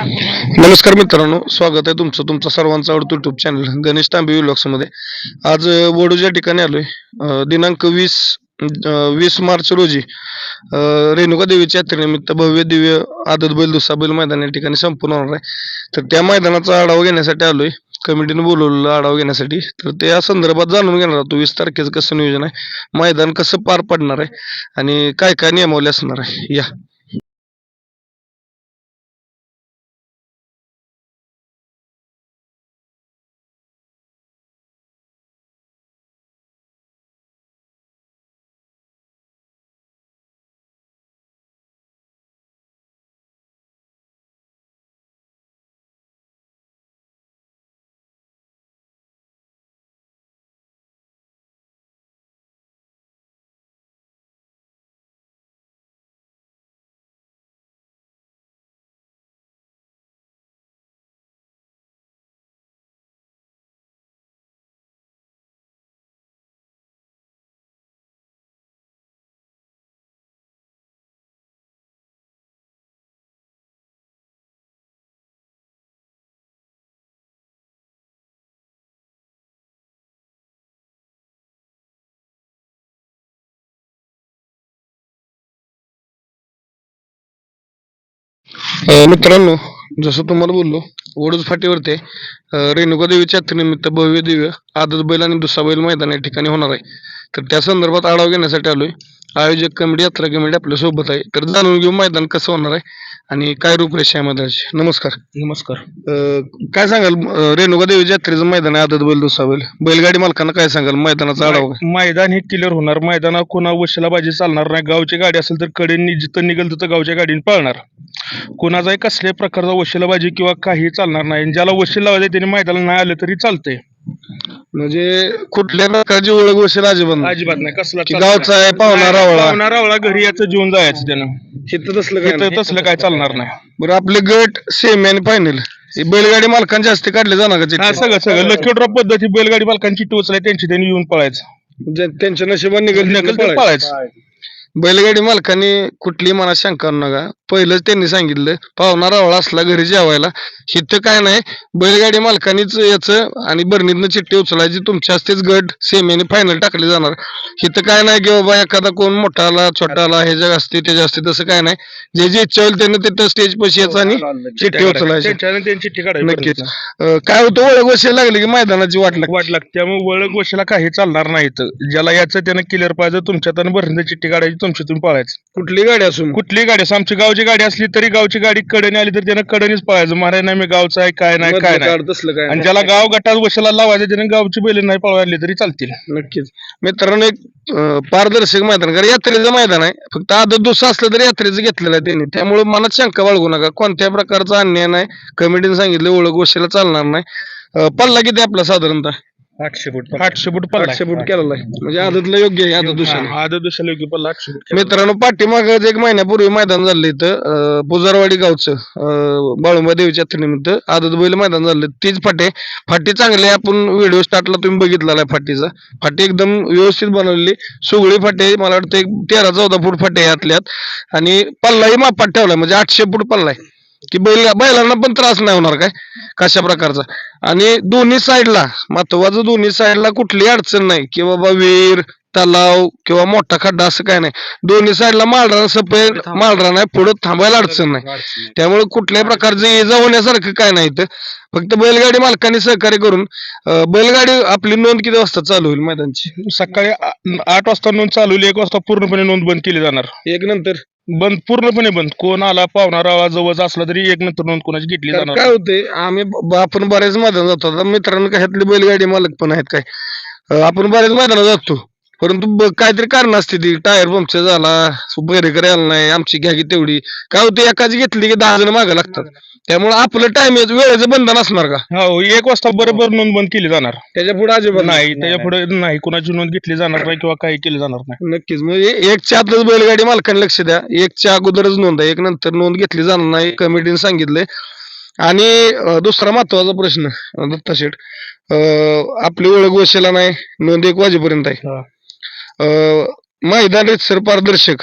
नमस्कार मित्रांनो स्वागत आहे तुमचं तुमचा सर्वांचं आवडतो युट्यूब चॅनल गणेश तांबे विलॉक्समध्ये आज अं, वडूज या ठिकाणी आलोय दिनांक वीस वीस मार्च रोजी रेणुका देवीच्या यात्रेनिमित्त भव्य दिव्य आदत बैल दुसरा बैल मैदान या ठिकाणी संपूर्ण होणार आहे. तर त्या मैदानाचा आढावा घेण्यासाठी आलोय. कमिटीने बोलवलेला आढावा घेण्यासाठी. तर त्या संदर्भात जाणून घेणार आहोत वीस तारखेचं कसं नियोजन आहे मैदान कसं पार पडणार आहे आणि काय काय नियमावली असणार आहे. या. मित्रांनो जसं तुम्हाला बोललो ओढूज फाटीवरती रेणुका देवीच्या यात्रेनिमित्त भव्य दिव्य आदत बैल आणि दुसरा बैल मैदान या ठिकाणी होणार आहे. तर त्या संदर्भात आढावा घेण्यासाठी आलोय. आयोजक कमिटी यात्रा कमिटी आपल्यासोबत आहे. तर जाणून घेऊ मैदान कसं होणार आहे. आणि काय रूपरेषा आहे मैदानाची नमस्कार. नमस्कार. अ, काय सांगाल अ, रेणुका देवीच्या यात्रेचं मैदान आहे आदत बैल दुसरा बैल बैलगाडी मालकांना काय सांगाल मैदानाचा आढावा? मैदान हे क्लिअर होणार. मैदाना कोणा वशिला बाजी चालणार नाही. गावची गाडी असेल तर कडेनी जिथं निघेल तिथं गावच्या गाडीने पळणार. कोणाचाही कसल्याही प्रकारचा वशिला बाजी किंवा काही चालणार नाही. आणि ज्याला वशील लावायचं त्याने मैदानाला नाही आलं तरी चालतंय. म्हणजे कुठल्या प्रकारची ओळख वशील अजिबात नाही. अजिबात नाही. कसला की गावचा आहे पाहुणा रावळा. रावळा घरी याचं जेवून जायचं त्यानं. इथं तसलं काय इथं. तसलं काय चालणार नाही बरं आपले गट सेमी आणि फायनल बैलगाडी मालकांचे जास्त काढले जाणार का हा? सगळं सगळं लकी ड्रॉप पद्धती बैलगाडी मालकांची टोच आहे त्यांची त्यांनी येऊन पळायचं त्यांच्या नशिबाने निघेल नकल पळायचं. बैलगाडी मालकांनी कुठली मनात शंका नका. पहिलंच त्यांनी सांगितलं पाहुणा रावळा असला घरी जेवायला इथं काय नाही बैलगाडी मालकांनीच याचं आणि बरणीतनं चिठ्ठी उचलायची तुमच्या असतेच गट सेमी आणि फायनल टाकले जाणार. इथं काय नाही की बाबा एखादा कोण मोठा आला छोटा आला हे जग असते त्याच्या असते तसं काय नाही. जे जे इच्छा होईल त्यांनी तिथं स्टेज पशी यायचं आणि चिठ्ठी उचलायची. त्यांची चिठ्ठी काढायची नक्कीच. अं, काय होतं ओळख वशी लागली की मैदानाची वाट लागते. वाट लागते. त्यामुळे वळख काही चालणार नाही इथं. ज्याला याचं त्यानं क्लिअर पाहिजे तुमच्यात आणि भरणीची चिठ्ठी काढायची. तुमच्या तुम्ही पळायचं. कुठली गाडी असून? कुठली गाडी असो आमची गावची गाडी असली तरी गावची गाडी कडेने आली तर त्यानं कडेनेच पळायचं. माराय नाही मी गावचा आहे काय नाही काय नाही. तसलं काय आणि ज्याला गाव गटात वशाला लावायचं त्याने गावची बैल नाही पळवायला तरी चालतील. नक्कीच. मित्रांनो एक अं, पारदर्शक मैदान कारण यात्रेचं मैदान आहे. फक्त आदत दुसरं असलं तरी यात्रेचं घेतलेलं आहे त्यांनी. त्यामुळे मनात शंका बाळगू नका. कोणत्याही प्रकारचा अन्याय नाही. कमिटीने सांगितलं ओळख गोष्टीला चालणार नाही. अं, पल्ला किती आपला साधारणतः? आठशे फूट आठशे फूट पल्ला आठशे फूट केलेला आहे. म्हणजे आदतला योग्य आहे आदत दुसऱ्या योग्य पल्ला आठशे फूट. मित्रांनो पाठीमाग एक महिन्यापूर्वी मैदान झालं इथं अं, पुजारवाडी गावचं अं, बाळुंबा देवीच्या यात्रेनिमित्त आदत बैल मैदान झालं. तीच फाटे फाटी चांगली आहे. आपण व्हिडिओ स्टार्टला तुम्ही बघितलेला आहे फाटीचा. फाटी एकदम व्यवस्थित बनवलेली. सुगळी फाटी आहे. मला वाटतं एक तेरा चौदा फूट फाटे आहे यातल्यात. आणि पल्लाही मापात ठेवलाय. म्हणजे आठशे फूट पल्ला आहे. की बैल बैलांना पण त्रास नाही होणार काय? कशा प्रकारचा? आणि दोन्ही साईडला महत्वाचं दोन्ही साईडला कुठली अडचण नाही. की बाबा विहीर तलाव किंवा मोठा खड्डा असं काय नाही. दोन्ही साईडला मालरा सफेद मालरा नाही पुढे थांबायला अडचण नाही. त्यामुळे कुठल्याही प्रकारचं इजा होण्यासारखं काय नाही इथं. फक्त बैलगाडी मालकांनी सहकार्य करून बैलगाडी आपली नोंद किती वाजता चालू होईल मैदानची? सकाळी आठ वाजता नोंद चालू होईल, एक वाजता पूर्णपणे नोंद बंद केली जाणार. एक नंतर? बंद पूर्णपणे बंद. कोण आला पाहुणा रावा जवळ असला तरी एक नंतर नोंद कोणाची घेतली कारण जाणार. काय होते आम्ही ब- आपण बऱ्याच मैदान जातो. आता मित्रांनो काय ह्यातले बैलगाडी मालक पण आहेत काय? अं, आपण बऱ्याच मैदानात जातो. परंतु ब- काहीतरी कारण असते ती. टायर पंक्चर झाला बरेकर आला नाही आमची घ्या की तेवढी. काय होते एकाची घेतली की दहा जण मागे लागतात. त्यामुळे आपलं टाइम वेळेचं बंधन असणार का? हो एक वाजता बरोबर नोंद बंद केली जाणार. त्याच्या पुढे अजिबात नाही त्याच्या पुढे नाही कोणाची नोंद घेतली जाणार नाही किंवा काही केलं जाणार नाही. नक्कीच. म्हणजे एकच्या आतच बैलगाडी मालकांनी लक्ष द्या. एकच्या अगोदरच नोंद आहे. एक नंतर नोंद घेतली जाणार नाही कमिटीने सांगितलंय. आणि अं, दुसरा महत्त्वाचा प्रश्न अं, दत्ता शेठ. अं, आपली ओळख वशिला नाही नोंद एक वाजेपर्यंत आहे. हा. अं, मैदान सर पारदर्शक.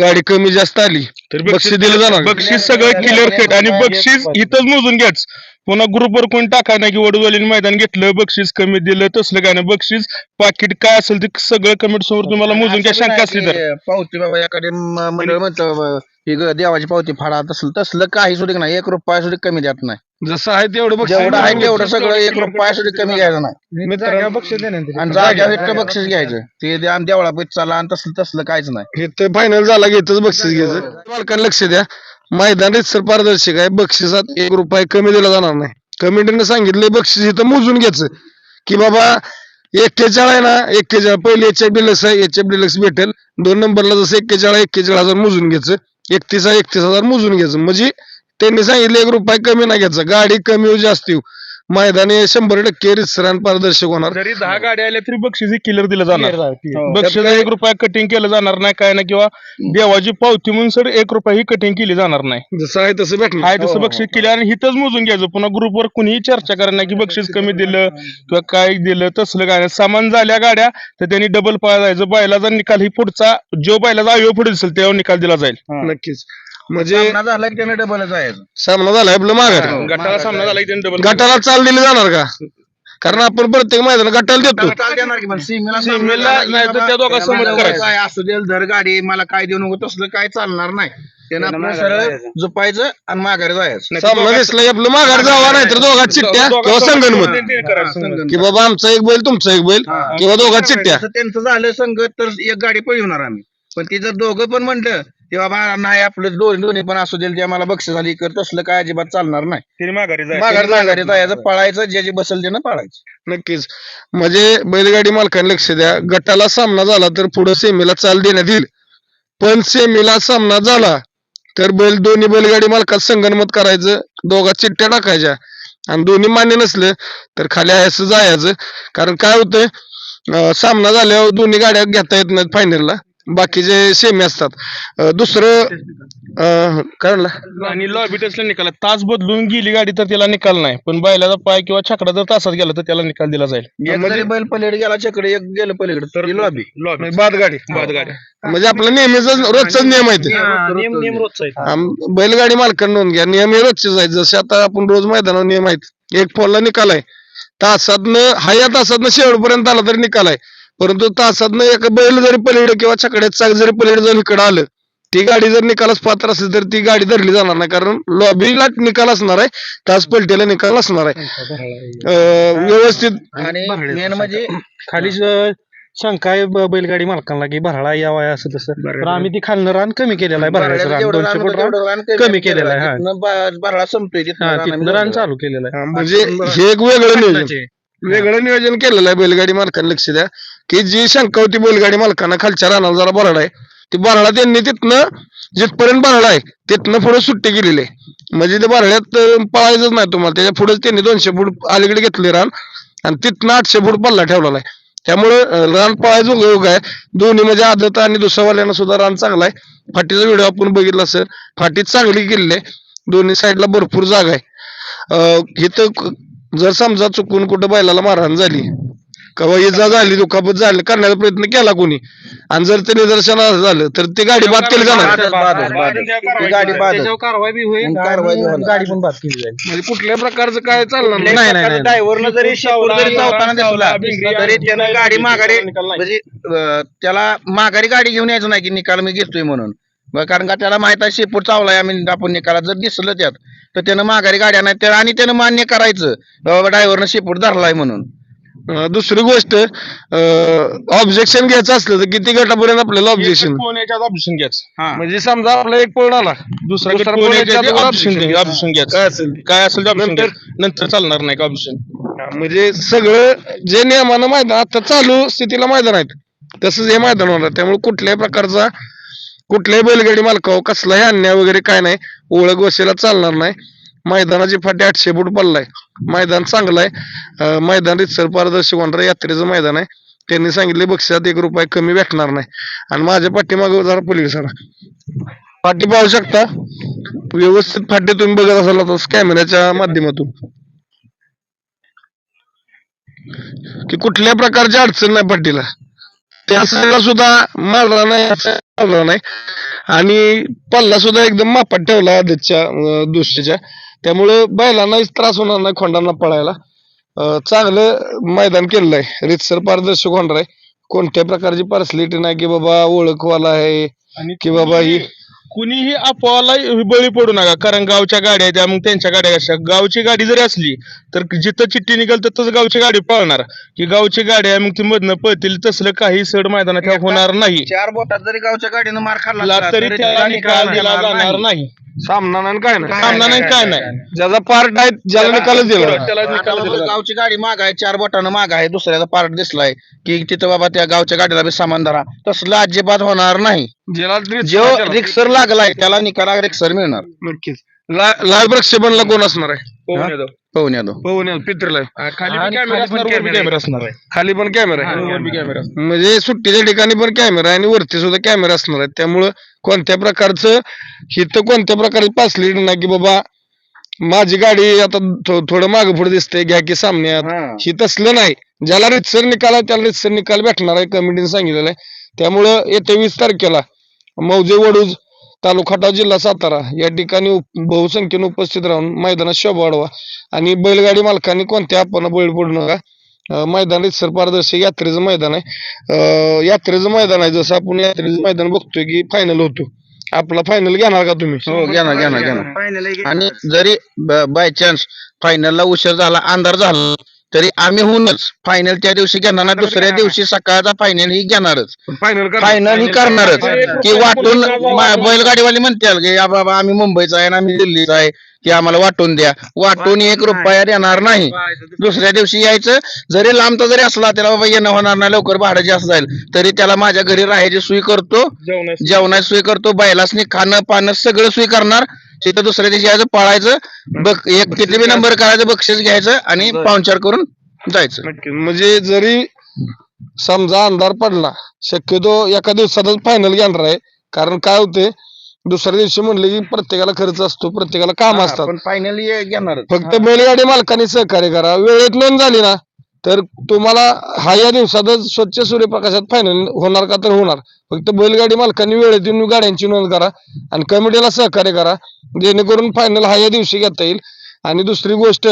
गाडी कमी जास्त आली. तर बक्षीस दिलं जाणार. बक्षीस सगळं क्लिअर कट आणि बक्षीस इथंच मोजून घ्याच. पुन्हा ग्रुपवर कोण टाकाय नाही की वडूवालीने मैदान घेतलं बक्षीस कमी दिलं तसलं काय नाही बक्षीस. पाकिट काय असेल ते सगळं कमेंट समोर तुम्हाला मोजून घ्या शंका असली तर. पावती बाबा म- मंडळ म्हणतं ही देवाची पावती फाडा तसलं तसलं काही सुद्धा नाही. एक रुपया सुद्धा कमी देत नाही. जसं आहे तेवढं बक्षीस जेवढं आहे तेवढं सगळं एक रुपया सुद्धा कमी घ्यायचं नाही. बक्षीस आणि जाग्यावर इतकं बक्षीस घ्यायचं. ते आणि देवळा पैसे चाला आणि तसलं तसलं काहीच नाही. हे तर फायनल झाला घेतच बक्षीस घ्यायचं. मालकांना लक्ष द्या. मैदान रितसर पारदर्शक आहे. बक्षिसात एक रुपये कमी दिला जाणार नाही. कमिटीने सांगितले बक्षीस इथं मोजून घ्यायचं. की बाबा एक्केचाळ आहे ना एक्केचाळ. पहिले एच एफ डिलक्स आहे. एच एफ डिलक्स भेटेल. दोन नंबरला जसं एक्केचाळ एक्केचाळ हजार मोजून घ्यायचं. एकतीस आहे एकतीस हजार मोजून घ्यायचं. म्हणजे त्यांनी सांगितलं एक रुपये कमी नाही घ्यायचा गाडी कमी हो जास्त येऊ मैदानी शंभर टक्के रितसर आणि पारदर्शक होणार. जरी दहा गाड्या आल्या तरी बक्षीस क्लिअर दिलं जाणार. हो. बक्षीस एक रुपया कटिंग केलं जाणार नाही काय ना किंवा देवाची पावती म्हणून सर एक रुपया ही कटिंग केली जाणार नाही. जसं आहे तसं भेटणार. आहे तसं बक्षीस केलं आणि हिथंच मोजून घ्यायचं. पुन्हा ग्रुपवर कुणीही चर्चा करणार नाही की बक्षीस कमी दिलं किंवा काय दिलं तसलं काय नाही. सामान झाल्या गाड्या तर त्यांनी डबल पाळा जायचं बैलाचा निकाल ही पुढचा जो बैलाचा आयो पुढे दिसेल तेव्हा निकाल दिला जाईल. नक्कीच. म्हणजे सामना झाला की त्याने डबल जायचं सामना झालाय आपलं माघार. गटाला सामना झाला की त्यांनी डबल गटाला चाल दिली जाणार का? कारण आपण प्रत्येक मैदानात गटाला देतो. सीमेला नाही तर त्या दोघा समज करायचं. काय असू दे धर गाडी मला काय देऊ नको तसलं काय चालणार नाही. त्यानं सरळ झोपायचं आणि माघारी जायचं. सामना दिसला की आपलं माघार जावा नाही तर दोघात चिट्ट्या किंवा संगणमत. की बाबा आमचा एक बैल तुमचा एक बैल किंवा दोघात चिट्ट्या तसं त्यांचं झालं संगत तर एक गाडी पळवणार आम्ही. पण ती जर दोघं पण म्हणलं ते बाबा नाही आपलं दोन्ही दोन्ही पण असू देईल ते आम्हाला बक्षीस झाली कर तसलं काय अजिबात चालणार नाही. माघारी जायचं. माघारी माघारी जायचं. पळायचं ज्याची बसेल त्यानं पळायचं. नक्कीच. म्हणजे बैलगाडी मालकांना लक्ष द्या. गटाला सामना झाला तर पुढे सेमीला चाल देण्यात येईल. पण सेमीला सामना झाला तर बैल दोन्ही बैलगाडी मालकात संगनमत करायचं दोघा चिट्ट्या टाकायच्या. आणि दोन्ही मान्य नसलं तर खाली असं जायचं. कारण काय होतंय अं, सामना झाल्यावर दोन्ही गाड्या घेता येत नाहीत फायनलला बाकीचे सेमी असतात. अं, दुसरं अं, काय म्हणलं? आणि लॉबी टेस्टला निकाल आहे. तास बदलून गेली गाडी तर त्याला निकाल नाही. पण बैलाचा पाय किंवा छकडा जर तासात गेला तर त्याला निकाल दिला जाईल. एक जरी बैल पलीकडे गेला चकडे एक गेलं पलीकडे तर लॉबी लॉबी म्हणजे बाद गाडी बाद गाडी म्हणजे आपला नेहमीच रोजचाच नियम आहे ते. आम- बैलगाडी मालकांना नोंद घ्या. नियम हे रोजचेच आहेत. जसे आता आपण रोज मैदानावर नियम आहेत. एक पोलला निकाल आहे. तासातनं हा या तासातनं शेवटपर्यंत आला तरी निकाल आहे. परंतु तासातनं एक बैल जरी पलीकडे किंवा छकड्यात चाक जरी पलीकडे जाऊन इकडे आलं ती गाडी जर निकालास पात्र असेल तर ती गाडी धरली जाणार नाही. कारण लॉबीला निकाल असणार आहे तास पलटीला निकाल असणार आहे. व्यवस्थित आणि मेन म्हणजे खाली ज- शंका आहे ब- बैलगाडी मालकांना की भराळा यावा असं तसं. तर आम्ही ती खालनं रान कमी केलेलं आहे भराड्याचं रान दोनशे फूट रान कमी केलेलं आहे, हा. भराडा संपतोय तिथनं हा रान आम्ही. चालू केलेलं आहे. म्हणजे हे एक वेगळं नियोजन. वेगळं नियोजन केलेलं आहे बैलगाडी मालकांना लक्ष द्या. की जी शंका होती बैलगाडी मालकांना खालच्या रानाला जरा बराड आहे. ती बराडा त्यांनी तिथनं जिथपर्यंत बराडा आहे तिथनं पुढे सुट्टी केलेली आहे. म्हणजे ते बराड्यात पळायचंच नाही तुम्हाला. त्याच्या पुढेच त्यांनी दोनशे फूट अलीकडे घेतले रान आणि तिथनं आठशे फूट पल्ला ठेवलेला आहे. त्यामुळे रान पळायचं उपयोग आहे. दोन्ही म्हणजे आदत आणि दुसऱ्यावाल्यांना सुद्धा रान चांगला आहे. फाटीचा व्हिडिओ आपण बघितला असं फाटी चांगली गेलेली आहे. दोन्ही साईडला भरपूर जागा आहे. अं, इथं जर समजा चुकून कुठं बैलाला मारहाण झाली किंवा इजा झाली दुखापत झाली करण्याचा प्रयत्न केला कोणी? आणि जर ते निदर्शनास झालं तर ते गाडी बाद केली जाणार. बादच, बादच, बादच. ती गाडी बाद. त्याच्यावर कारवाई बी होईल. आणि कारवाई बी आणि होणार. गाडी पण बाद केली जाईल. म्हणजे कुठल्या प्रकारचं काय चालणार नाही. नाही, नाही, नाही. ड्रायव्हरनं जरी शेपूट जरी चावताना दिसला तरी त्यानं गाडी माघारी म्हणजे अं, त्याला माघारी गाडी घेऊन यायचं नाही की निकाल मी घेतोय म्हणून. मग कारण का त्याला माहीत आहे शेपूट चावलाय आम्ही आपण निकालात जर दिसलं त्यात तर त्यानं माघारी गाड्या नाही त्या आणि त्यानं मान्य करायचं. बाबा ड्रायव्हरनं शेपूट धरलाय म्हणून. दुसरी गोष्ट ऑब्जेक्शन घ्यायचं असलं तर किती गटापर्यंत आपल्याला ऑब्जेक्शन फोन याच्यात ऑप्शन घ्यायचं? म्हणजे समजा आपला एक पळून आला दुसरा ऑप्शन ऑप्शन घ्यायचं? काय असेल ते. काय असेल ऑप्शन नंतर- नंतर नंतर चालणार नाही का ऑप्शन म्हणजे सगळं जे नियमानं मैदान आता चालू स्थितीला मैदान आहेत. तसंच हे मैदान होणार त्यामुळे कुठल्याही प्रकारचा कुठल्याही बैलगाडी मालकावर कसलाही अन्याय वगैरे काय नाही. ओळख वसेला चालणार नाही. मैदानाची फाटी आठशे फूट पडलाय. मैदान चांगलं आहे. मैदान रितसर पारदर्शक होणारं यात्रेचं मैदान आहे. त्यांनी सांगितले बक्षिसात एक रुपये कमी भेटणार नाही. आणि माझ्या पाठीमागे जरा पोलीस फाटी पाहू शकता? व्यवस्थित फाटी तुम्ही बघत असाल आता कॅमेऱ्याच्या माध्यमातून. की कुठल्या प्रकारची अडचण नाही पाटीला त्याला सुद्धा मारला नाही असं मारला नाही. आणि पल्ला सुद्धा एकदम मापात ठेवला आदितच्या अं, दुसरीच्या त्यामुळं बैलांनाच त्रास होणार नाही खोंडांना पळायला. अं, चांगलं मैदान केलेलं आहे. रितसर पारदर्शक होणार आहे. कोणत्या प्रकारची पर्सनॅलिटी नाही की बाबा ओळखवाला आहे की बाबा ही कुणीही अफवाला बळी पडू नका. कारण गावच्या गाड्या आहेत. त्या मग त्यांच्या गाड्या कशा? गावची गाडी जरी असली तर जिथं चिठ्ठी निघाल तिथंच गावची गाडी पळणार. की गावची गाडी आहे मग ती मधनं पळतील तसलं काही सड मैदानात होणार नाही. चार बोटात जरी गावच्या गाडीनं मार खाल्ला तरी तरी त्याला निकाल दिला जाणार नाही. सामना नाही काय नाही. सामना नाही काय नाही. ज्याचा पार्ट आहे ज्याला निकालच दिला त्याला आता निकाल बाबा दिला जाणार. गावची गाडी माग आहे चार बोटानं माग आहे दुसऱ्याचा पार्ट दिसलाय की तिथं बाबा त्या गावच्या गाडीला बी सामान धरा. तसलं अजिबात होणार नाही. ज्याला जो रिक्सर लागलाय त्याला निकाला रिक्सर मिळणार. नक्कीच. ला- लाल प्रक्षेपणला कोण असणार आहे? पवन यादव. पवन यादव, पित्रेला. हा, खाली आणि बी कॅमेरा खाली पण असणार कॅमेरा कॅमेरा असणार आहे. खाली पण कॅमेरा आहे. वर बी कॅमेरा असणार. म्हणजे सुट्टीच्या ठिकाणी पण कॅमेरा आहे आणि वरती सुद्धा कॅमेरा असणार आहे. त्यामुळं कोणत्या प्रकारचं हिथं कोणत्या प्रकारची पासली नाही की बाबा माझी गाडी आता थो- थोडं मागे पुढे दिसते घ्या की सामन्यात. हा. ही तसलं नाही. ज्याला रितसर निकाल आहे त्याला रितसर निकाल भेटणार आहे कमिटीने सांगितलेलं आहे. त्यामुळं येत्या वीस तारखेला मौजे वडूज तालुका खटाव जिल्हा सातारा या ठिकाणी बहुसंख्येने उपस्थित राहून मैदानात शोभा वाढवा. आणि बैलगाडी मालकांनी कोणत्या आपण बैल पडू नका. मैदान रितसर पारदर्शक यात्रेचं मैदान आहे. अं, यात्रेचं मैदान आहे. जसं आपण यात्रेचं मैदान बघतोय की फायनल होतो. आपला फायनल घेणार का तुम्ही? हो घेणार घेणार घेणार. आणि जरी बाय चान्स फायनलला उशीर झाला अंधार झाला तरी आम्ही होऊनच फायनल त्या दिवशी घेणार नाही दुसऱ्या दिवशी सकाळचा फायनल ही घेणारच. फायनल फायनल ही करणारच. की वाटून बैलगाडीवाले म्हणतील की या बाबा आम्ही मुंबईचा आहे आम्ही दिल्लीचा आहे की आम्हाला वाटून द्या. वाटून एक रुपया देणार नाही. दुसऱ्या दिवशी यायचं जरी लांबचा जरी असला त्याला बाबा येणं होणार नाही लवकर भाडं जास्त जाईल. तरी त्याला माझ्या घरी राहायची सोय करतो. जेवणाची. जेवणाची सोय करतो बैलासनी खाणं पाणं सगळं सोय करणार. तिथं दुसऱ्या दिवशी यायचं पळायचं बघ एक किती बी नंबर करायचं बक्षीस घ्यायचं आणि पाहुणचार करून जायचं. नक्की. म्हणजे जरी समजा अंधार पडला शक्यतो एका दिवसातच फायनल घेणार आहे. कारण काय होते दुसऱ्या दिवशी म्हणले की प्रत्येकाला खर्च असतो प्रत्येकाला काम असतात. फायनली घेणारच. फक्त बैलगाडी मालकांनी सहकार्य करा. वेळेत नोंद झाली ना तर तुम्हाला हा या दिवसातच स्वच्छ सूर्यप्रकाशात फायनल होणार का तर होणार. फक्त बैलगाडी मालकांनी वेळेत येऊन गाड्यांची नोंद करा आणि कमिटीला सहकार्य करा जेणेकरून फायनल हा या दिवशी घेता येईल. आणि दुसरी गोष्ट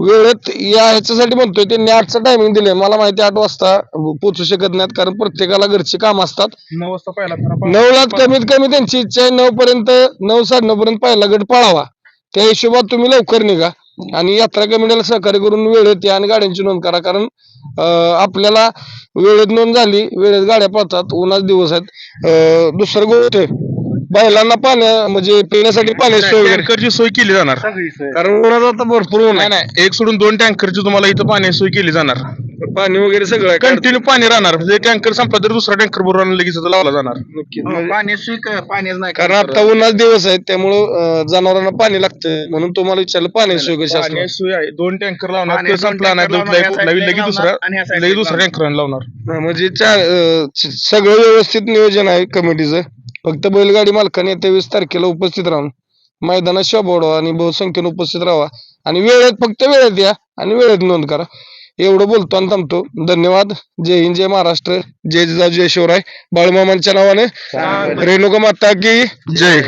वेळेत या ह्याच्यासाठी म्हणतोय त्यांनी आठचं टायमिंग दिले मला माहिती आठ वाजता पोचू शकत नाहीत कारण प्रत्येकाला घरची काम असतात. नऊ वाजता पहिला नऊलाच कमीत कमी त्यांची इच्छा आहे नऊ पर्यंत नऊ साडेनऊ पर्यंत पहिला गट पळावा. त्या हिशोबात तुम्ही लवकर निघा. आणि यात्रा कमिटीला सहकार्य करून वेळेत या आणि गाड्यांची नोंद करा. कारण आपल्याला वेळेत नोंद झाली वेळेत गाड्या पळतात उन्हाच दिवस आहेत. अं, दुसरं गोष्ट बैलांना पाण्या म्हणजे पिण्यासाठी पाण्याची सोय वगैरे. टँकरची सोय केली जाणार. कारण उन्हाचा आता भरपूर ऊन नाही आहे नाही. एक सोडून दोन टँकरची तुम्हाला इथं पाण्याची सोय केली जाणार. पाणी वगैरे सगळं आहे. कंटिन्यू पाणी राहणार. म्हणजे टँकर संपला तर दुसरा टँकर भरून लगेच लावला जाणार. नक्की. पाणी पाणीच नाही कारण आता उन्हाच दिवस आहेत त्यामुळं अं, जनावरांना पाणी लागतं म्हणून तुम्हाला विचारलं पाण्याची सोय कशी असणार? सोय आहे. दोन टँकर लावणार पाणी तो दोन संपला नाही tanker लावणार, या लगेच side ला लगेच लावणार दुसरा आणि या side ला लगेच दुसरा लावणार. टँकर लावणार. हा, म्हणजे चार अं, स- सगळं व्यवस्थित नियोजन आहे कमिटीचं. फक्त बैलगाडी मालकाने येत्या वीस तारखेला उपस्थित राहून मैदानात शोभा वाढवा आणि बहुसंख्येने उपस्थित राहा आणि वेळेत फक्त वेळेत या आणि वेळेत नोंद करा. एवढं बोलतो आणि थांबतो. धन्यवाद. जय हिंद जय महाराष्ट्र. जय जिजाऊ जय शिवराय. बाळूमामांच्या नावाने. रेणुका माता की जय.